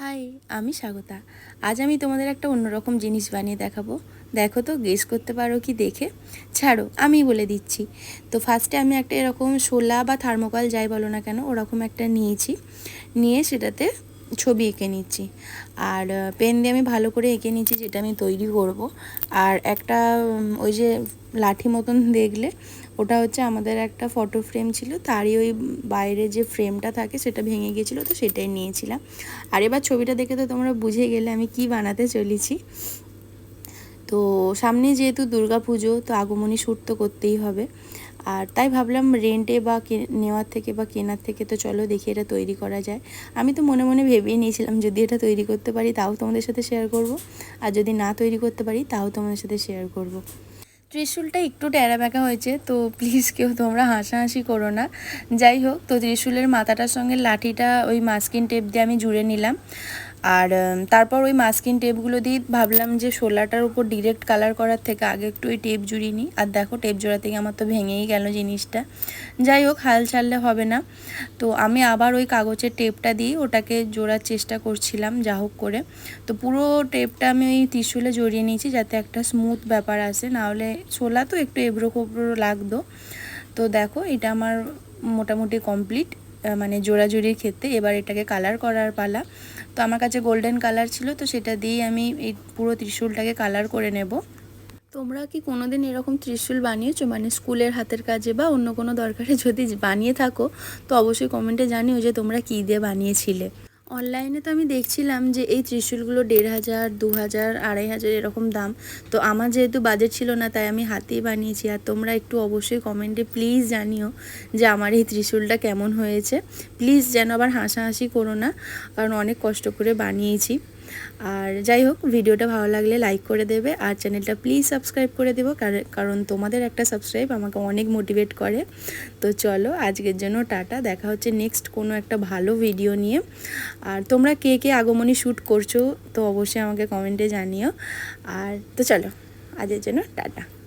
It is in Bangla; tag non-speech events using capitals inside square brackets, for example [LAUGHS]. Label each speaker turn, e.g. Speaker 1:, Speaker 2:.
Speaker 1: হাই, আমি স্বাগতা। আজ আমি তোমাদের একটা অন্যরকম জিনিস বানিয়ে দেখাবো। দেখো তো গেস করতে পারো কি দেখে? ছাড়ো আমি বলে দিচ্ছি। তো ফার্স্টে আমি একটা এরকম শোলা বা থার্মোকল যাই বলো না কেন, ওরকম একটা নিয়েছি। নিয়ে সেটাতে ছবি এঁকে নিচ্ছি। আর পেন দিয়ে আমি ভালো করে এঁকে নিচ্ছি যেটা আমি তৈরি করব। আর একটা ওই যে লাঠি মতন [LAUGHS] দেখলে, ওটা হচ্ছে আমাদের একটা ফটো ফ্রেম ছিল। তারই ওই বাইরে যে ফ্রেমটা থাকে সেটা ভেঙে গিয়েছিল, তো সেটাই নিয়েছিলাম। আর এবার ছবিটা দেখে তো তোমরা বুঝে গেলে আমি কি বানাতে চলেছি। তো সামনে যেহেতু দুর্গা পুজো তো আগমনী শ্যুট তো করতেই হবে। আর তাই ভাবলাম রেন্টে বা নেওয়ার থেকে বা কেনার থেকে তো চলো দেখি এটা তৈরি করা যায়। আমি তো মনে মনে ভেবেই নিয়েছিলাম যদি এটা তৈরি করতে পারি তাও তোমাদের সাথে শেয়ার করব। আর যদি না তৈরি করতে পারি তাও তোমাদের সাথে শেয়ার করব। ত্রিশূলটা একটু ট্যাড়া ব্যাকা হয়েছে, তো প্লিজ কেউ তোমরা হাসাহাসি করো না। যাই হোক, তো ত্রিশূলের মাথাটার সঙ্গে লাঠিটা ওই মাস্কিন টেপ দিয়ে আমি জুড়ে নিলাম। আর তারপর ওই মাস্কিন টেপগুলো দিয়ে ভাবলাম যে শোলাটার উপর ডিরেক্ট কালার করার থেকে আগে একটু ওই টেপ জুড়িয়ে নিই। আর দেখো টেপ জোড়া থেকে আমার তো ভেঙেই গেল জিনিসটা। যাই হোক, হাল ছাড়লে হবে না। তো আমি আবার ওই কাগজের টেপটা দিয়ে ওটাকে জোড়ার চেষ্টা করছিলাম যা হোক করে। তো পুরো টেপটা আমি ওই ত্রিশূলে জড়িয়ে নিয়েছি যাতে একটা স্মুথ ব্যাপার আসে। নাহলে শোলা তো একটু এবড়ো খোবড়ো লাগতো। তো দেখো, এটা আমার মোটামুটি কমপ্লিট মানে জোড়াজুড়ির ক্ষেত্রে এবার এটাকে কালার করার পালা। তো আমার কাছে গোল্ডেন কালার ছিল, তো সেটা দিয়েই আমি এই পুরো ত্রিশূলটাকে কালার করে নেব। তোমরা কি কোনোদিন এরকম ত্রিশূল বানিয়েছো? মানে স্কুলের হাতের কাজে বা অন্য কোনো দরকারে যদি বানিয়ে থাকো, তো অবশ্যই কমেন্টে জানিও যে তোমরা কী দিয়ে বানিয়েছিলে। অনলাইনে তো আমি দেখছিলাম যে এই ত্রিশূলগুলো দেড় হাজার, দু হাজার, আড়াই হাজার এরকম দাম। তো আমার যেহেতু বাজেট ছিল না, তাই আমি হাতেই বানিয়েছি। আর তোমরা একটু অবশ্যই কমেন্টে প্লিজ জানিও যে আমার এই ত্রিশূলটা কেমন হয়েছে। প্লিজ যেন আবার হাসাহাসি করো না, কারণ অনেক কষ্ট করে বানিয়েছি। আর যাই হোক, ভিডিওটা ভালো লাগলে লাইক করে দেবে আর চ্যানেলটা প্লিজ সাবস্ক্রাইব করে দেবো, কার- কারণ তোমাদের একটা সাবস্ক্রাইব আমাকে অনেক মোটিভেট করে। তো চলো, আজকের জন্য টাটা, দেখা হচ্ছে নেক্সট কোনো একটা ভালো ভিডিও নিয়ে। আর তোমরা কে কে আগমনী শ্যুট করছ, তো অবশ্যই আমাকে কমেন্টে জানিও। আর তো চলো, আজকের জন্য টাটা।